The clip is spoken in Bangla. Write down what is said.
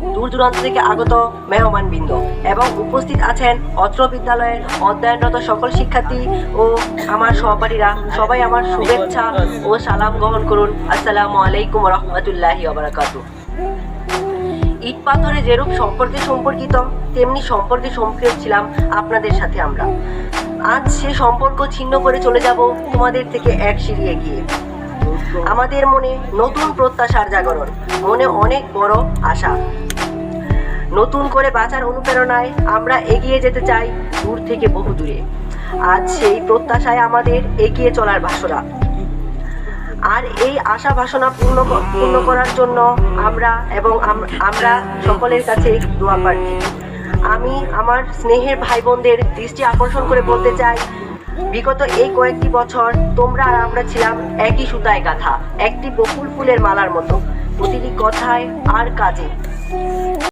দূর দূরান্ত থেকে আগত মেহমানবৃন্দ এবং উপস্থিত আছেন অত্র বিদ্যালয়ের অধ্যয়নরত সকল শিক্ষার্থী ও আমার সহপাঠীরা। সবাই আমার শুভেচ্ছা ও সালাম গ্রহণ করুন। আসসালামু আলাইকুম রহমতুল্লাহি ওবরাকাতু। ইট পাথরে যেরূপ সম্পর্কে সম্পর্কিত, তেমনি সম্পর্কে সম্পর্কিত ছিলাম আপনাদের সাথে আমরা। আজ সে সম্পর্ক ছিন্ন করে চলে যাব তোমাদের থেকে এক সিঁড়ি এগিয়ে। আমাদের মনে নতুন প্রত্যাশার জাগরণ, মনে অনেক বড় আশা। নতুন করে বাঁচার অনুপ্রেরণায় আমরা এগিয়ে যেতে চাই দূর থেকে বহু দূরে। আজ সেই প্রত্যাশায় আমাদের এগিয়ে চলার ভাষরা আর এই আশা বাসনা পূর্ণ পূর্ণ করার জন্য আমরা এবং আমরা সকলের কাছে দোয়া প্রার্থী। আমি আমার স্নেহের ভাই বোনদের দৃষ্টি আকর্ষণ করে বলতে চাই বিগত এই কয়েকটি বছর তোমরা আর আমরা ছিলাম একই সুতায় গাথা, একটি বকুল ফুলের মালার মতো। প্রতিটি কথায় আর কাজে।